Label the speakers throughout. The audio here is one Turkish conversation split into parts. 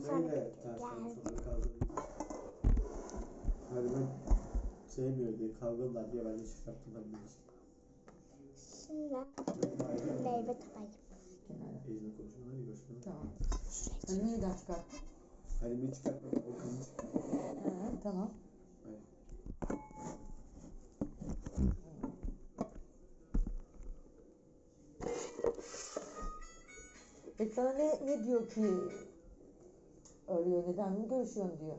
Speaker 1: Halime'yi de tersten sonra kaldırdım. Halime sevmiyor diye kavgalılar diye ben de çıkarttım Halime'yi.
Speaker 2: Şimdi
Speaker 1: Ayrı
Speaker 2: meyve tabayım.
Speaker 3: Kenara.
Speaker 1: Teyzemle konuşma hadi görüşme.
Speaker 3: Tamam. Hani neyden çıkarttın?
Speaker 1: Halime'yi çıkartmadan Okan'ı çıkarttım.
Speaker 3: Ha, tamam.
Speaker 1: Hayır.
Speaker 3: Peki sana ne, ne diyor ki arıyor, neden mi görüşüyorsun diyor.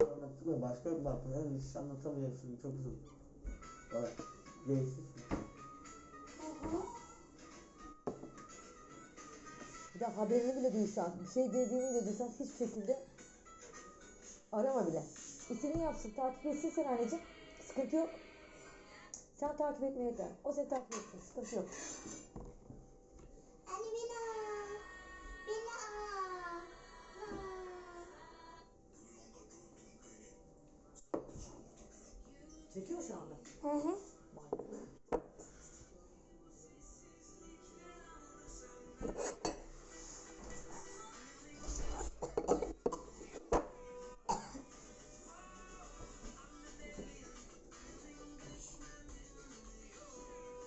Speaker 1: Anlattım başka bir laf. Yani hiç anlatamayacaksın çok uzun. Bak. Gereksiz.
Speaker 3: Bir de haberini bile duysan, bir şey dediğini bile duysan hiçbir şekilde arama bile. İstediğini yapsın, takip etsin sen anneciğim. Sıkıntı yok. Sen takip etmeye yeter. O seni takip etsin, sıkıntı yok. Çekiyor şu anda.
Speaker 2: Hı hı.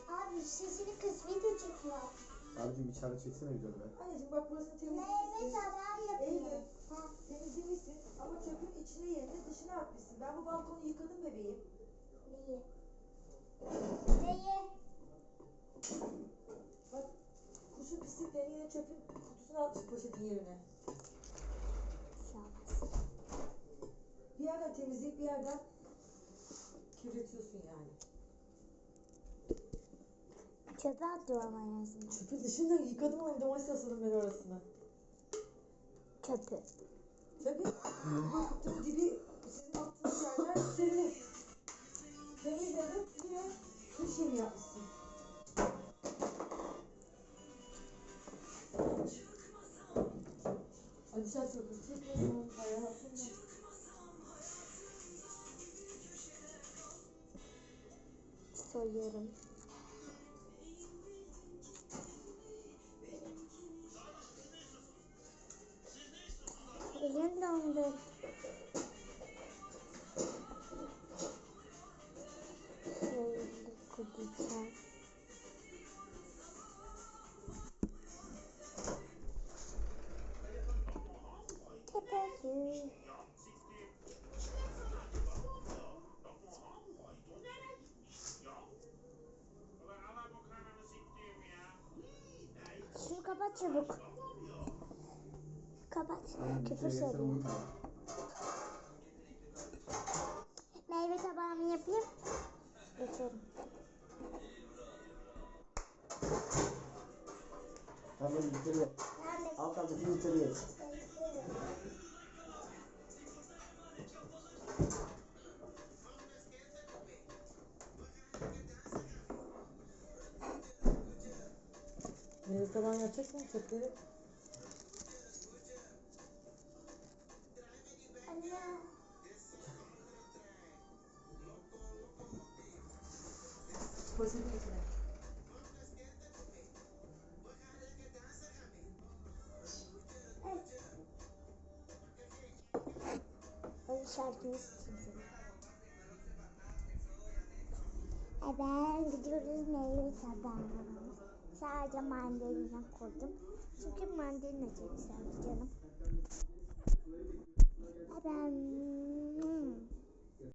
Speaker 2: Abi sesini kız video çekiyor.
Speaker 1: Abicim içeri çeksene videonu be.
Speaker 3: Anneciğim bak burasını
Speaker 2: Meyve
Speaker 3: temizlemişsin.
Speaker 2: tabağı yapıyor.
Speaker 3: Eylül. Temizlemişsin ama çöpün içine yerine dışına atmışsın. Ben bu balkonu yıkadım bebeğim.
Speaker 2: Neyi? Neyi?
Speaker 3: Bak kuşun pisliklerini yine çöpün kutusuna atmış poşetin yerine. Bir yerden temizleyip bir yerden kirletiyorsun yani.
Speaker 2: Çöpe atıyorum en azından.
Speaker 3: Çöpün dışından yıkadım ama domates asadım ben orasına.
Speaker 2: Çöpü.
Speaker 3: Tabii
Speaker 2: Soyuyorum. Elim dondu. Kapat çabuk. Kapat. Küfür
Speaker 1: İçeri
Speaker 2: söylüyor. Meyve tabağımı yapayım. Geçelim.
Speaker 1: Tamam içeri geç.
Speaker 2: Nerede?
Speaker 1: Alt
Speaker 3: Meyve taban yapacak mı çöpleri?
Speaker 2: Anne. Evet. Hadi şarkımı çizim. Evet gidiyoruz meyve tabağı. Sadece mandalina koydum. Çünkü mandalina çok seviyorum. Efendim.